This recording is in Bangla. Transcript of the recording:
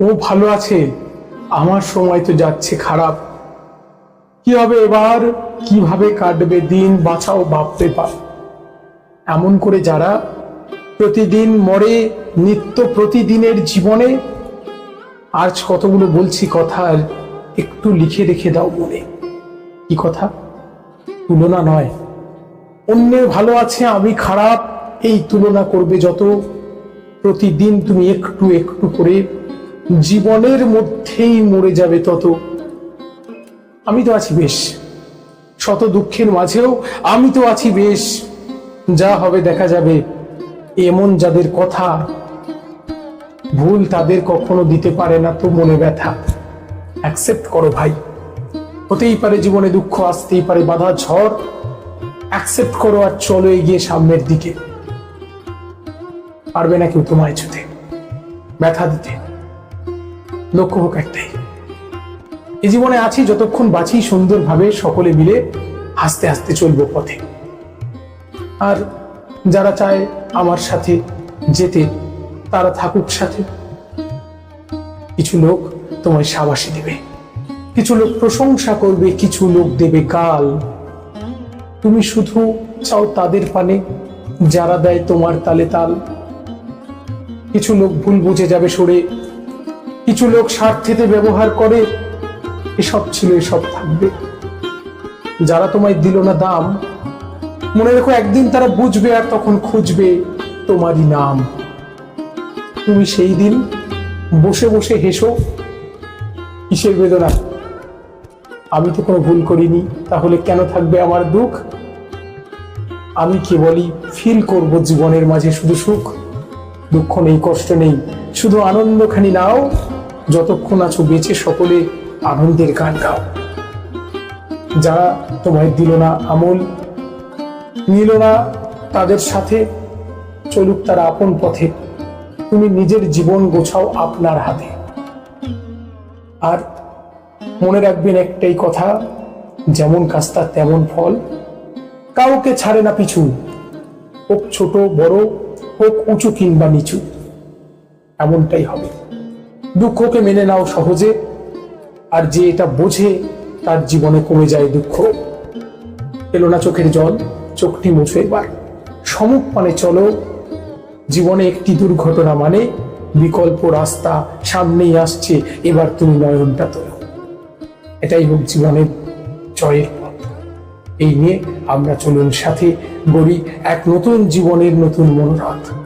ও ভালো আছে? আমার সময় তো যাচ্ছে খারাপ। কি হবে এবার? কীভাবে কাটবে দিন বাঁচাও বাপরে বাপ এমন করে যারা প্রতিদিন মরে, নিত্য প্রতিদিনের জীবনে, আজ কতগুলো বলছি কথা একটু লিখে রেখে দাও মনে। কি কথা? তুলনা নয়। অন্যের ভালো আছে, আমি খারাপ, এই তুলনা করবে যত। প্রতিদিন তুমি একটু একটু করে জীবনের মধ্যেই মরে যাবে তত। আমি তো আছি বেশ। শত দুঃখের মাঝেও আমি তো আছি বেশ। যা হবে দেখা যাবে। এমন যাদের কথা ভুল তাদের কখনো দিতে পারে না তো মনে ব্যথা। অ্যাকসেপ্ট করো ভাই। হতেই পারে জীবনে দুঃখ, আসতেই পারে বাধা, ঝড়। অ্যাকসেপ্ট করো আর চলো এগিয়ে সামনের দিকে। পারবে না কেউ তোমায় ছুতে। ব্যথা দিতে। লক্ষ্য হোক একটাই। এই জীবনে আছি যতক্ষণ বাঁচি সুন্দরভাবে সকলে মিলে হাসতে হাসতে চলবো পথে। আর যারা চায় আমার সাথে যেতে, তারা থাকুক সাথে। কিছু লোক তোমায় সাবাসী দেবে। কিছু লোক প্রশংসা করবে, কিছু লোক দেবে গাল তুমি শুধু চাও তাদের পানে, যারা দেয় তোমার তালে তাল। কিছু লোক ভুল বুঝে যাবে সরে কিছু লোক স্বার্থেতে ব্যবহার করে, এসব ছিল, এসব থাকবে। যারা তোমায় দিল না দাম, মনে রেখো একদিন তারা বুঝবে আর তখন খুঁজবে তোমারই নাম। তুমি সেই দিন বসে বসে হেসো, কিসের বেদনা? আমি তো কোনো ভুল করিনি, তাহলে কেন থাকবে আমার দুঃখ? আমি কেবলই ফিল করব জীবনের মাঝে শুধু সুখ। দুঃখ নেই, কষ্ট নেই। শুধু আনন্দখানি নাও, যতক্ষণ আছো বেঁচে সকলে আনন্দের গান গাও। যারা তোমায় দিল না আমল, নিল না তাদের সাথে, চলুক তারা আপন পথে। তুমি নিজের জীবন গোছাও আপনার হাতে। আর মনে রাখবেন একটাই কথা, যেমন কাস্তা তেমন ফল। কাউকে ছাড়ে না পিছু। ও ছোট, বড় হোক উঁচু কিংবা নিচু, এমনটাই হবে। দুঃখকে মেনে নাও সহজে, আর যে এটা বোঝে তার জীবনে কমে যায় দুঃখ। এলো না চোখের জল, চোখটি মুছো এবার। সমুখ মানে চলো, জীবনে একটি দুর্ঘটনা মানে বিকল্প রাস্তা সামনেই আসছে, এবার তুমি নয়নটা তোলো। এটাই হোক জীবনের জয়ের পথ। এই নিয়ে আমরা চলুন সাথে বলি এক নতুন জীবনের নতুন মনোরথ।